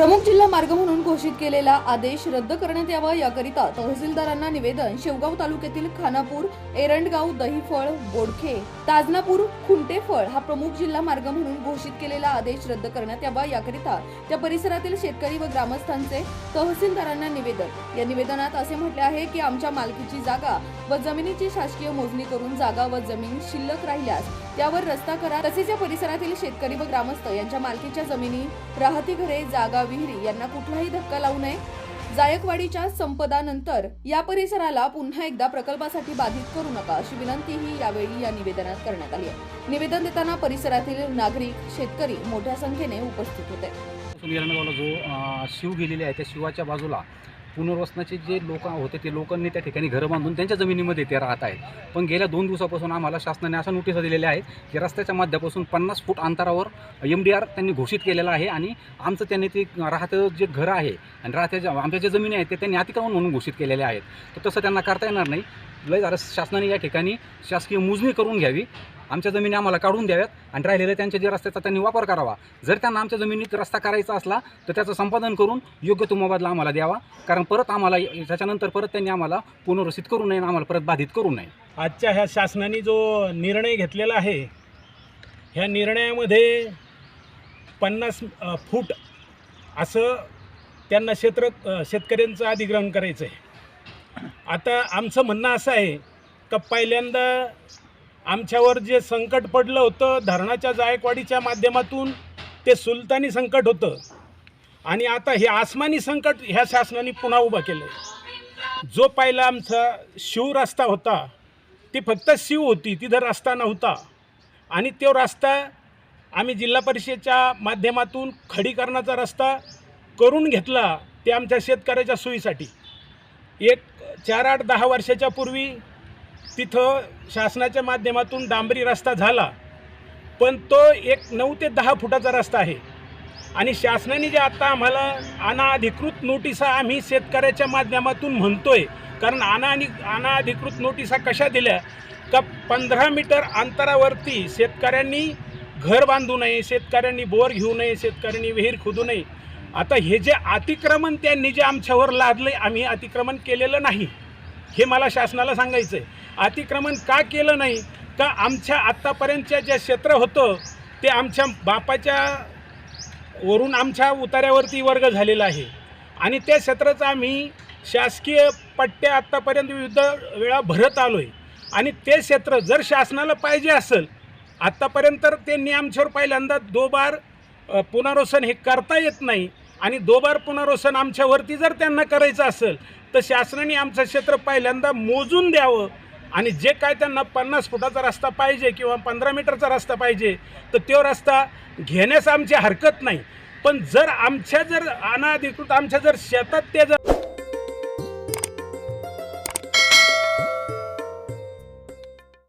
प्रमुख जिल्हा मार्ग म्हणून घोषित केलेला आदेश रद्द करण्यात यावा याकरिता तहसीलदारांना निवेदन. शेवगाव तालुक्यातील खानापूर एरंडगाव दहीफळ बोडखे ताजनापूर खुंटेफळ हा प्रमुख जिल्हा मार्ग म्हणून घोषित केलेला आदेश रद्द करण्यात यावा याकरिता त्या परिसरातील शेतकरी व ग्रामस्थांचे तहसीलदारांना निवेदन. या निवेदनात असे म्हटले आहे की आमच्या मालकीची जागा व जमिनीची शासकीय मोजणी करून जागा व जमीन शिल्लक राहिल्यास त्यावर रस्ता करा तसेच या परिसरातील शेतकरी व ग्रामस्थ यांच्या मालकीच्या जमिनी राहती घरे जागा विहिरी यांना कुठलाही धक्का लावू नये. जायकवाडीच्या संपदानंतर या परिसराला पुन्हा एकदा प्रकल्पासाठी बाधित करू नका अशी विनंतीही यावेळी या निवेदनात करण्यात आली आहे. निवेदन देताना परिसरातील नागरिक शेतकरी मोठ्या संख्येने उपस्थित होते. जो शिव गेलेले आहे त्या शिवाच्या बाजूला पुनर्वसनाचे जे लोक होते ते लोकांनी त्या ठिकाणी घरं बांधून त्यांच्या जमिनीमध्ये ते राहत आहेत. पण गेल्या दोन दिवसापासून आम्हाला शासनाने अशा नोटिसा दिलेल्या आहेत की रस्त्याच्या माध्यमापासून पन्नास फूट अंतरावर एम डी आर त्यांनी घोषित केलेलं आहे आणि आमचं त्यांनी ते राहतं जे घर आहे आणि राहत्याच्या आमच्या ज्या जमिनी आहेत ते त्यांनी अतिक्रमण म्हणून घोषित केलेल्या आहेत. तर तसं त्यांना करता येणार नाही. लय जरा शासनाने या ठिकाणी शासकीय मोजणी करून घ्यावी. आमच्या जमिनी आम्हाला काढून द्याव्यात आणि राहिलेल्या त्यांच्या जे रस्त्याचा त्यांनी वापर करावा. जर त्यांना आमच्या जमिनीत रस्ता करायचा असला तर त्याचं संपादन करून योग्य तो मोबदला आम्हाला द्यावा. कारण परत आम्हाला त्याच्यानंतर परत त्यांनी आम्हाला पुनर्वसित करू नये आणि आम्हाला परत बाधित करू नये. आजच्या ह्या शासनाने जो निर्णय घेतलेला आहे ह्या निर्णयामध्ये पन्नास फूट असं त्यांना क्षेत्र शेतकऱ्यांचं अधिग्रहण करायचं आहे आता आमचं म्हणणं असं आहे का पहिल्यांदा आमच्यावर जे संकट पडलं होतं धरणाच्या जायकवाडीच्या माध्यमातून ते सुलतानी संकट होतं. आणि आता हे आसमानी संकट ह्या शासनाने पुन्हा उभं केलं आहे जो पहिला आमचा शिव रस्ता होता ती फक्त शिव होती तिथं रस्ता नव्हता. आणि तो रस्ता आम्ही जिल्हा परिषदेच्या माध्यमातून खडीकरणाचा रस्ता करून घेतला ते आमच्या शेतकऱ्याच्या सोयीसाठी. एक चार आठ दहा वर्षाच्या पूर्वी तिथं शासनाच्या माध्यमातून डांबरी रस्ता झाला. पण तो एक नऊ ते दहा फुटाचा रस्ता आहे. आणि शासनाने जे आता आम्हाला अनाधिकृत नोटिसा आम्ही शेतकऱ्याच्या माध्यमातून म्हणतोय कारण अनानि अनाधिकृत नोटिसा कशा दिल्या? का पंधरा मीटर अंतरावरती शेतकऱ्यांनी घर बांधू नये शेतकऱ्यांनी बोर घेऊ नये शेतकऱ्यांनी विहीर खोदू नये आता हे जे अतिक्रमण त्यांनी जे आमच्यावर लादलं आम्ही अतिक्रमण केलेलं नाही. हे मला शासनाला सांगायचं आहे अतिक्रमण का केलं नाही? का आमच्या आत्तापर्यंतच्या जे क्षेत्र होतं ते आमच्या बापाच्या वरून आमच्या उतार्यावरती वर्ग झालेला आहे. आणि त्या क्षेत्राचा आम्ही शासकीय पट्ट्या आत्तापर्यंत विविध वेळा भरत आलो आहे आणि ते क्षेत्र जर शासनाला पाहिजे असेल आत्तापर्यंत तर त्यांनी आमच्यावर पहिल्यांदा दो बार पुनर्वसन हे करता येत नाही. आणि दो बार पुनर्वसन आमच्यावरती जर त्यांना करायचं असेल तर शासनाने आमचं क्षेत्र पहिल्यांदा मोजून द्यावं. आणि जे काय त्यांना पन्नास फुटाचा रस्ता पाहिजे किंवा पंधरा मीटरचा रस्ता पाहिजे तर तो रस्ता घेण्यास आमची हरकत नाही. पण जर आमच्या जर अनाधिकृत आमच्या जर शेतात ते जर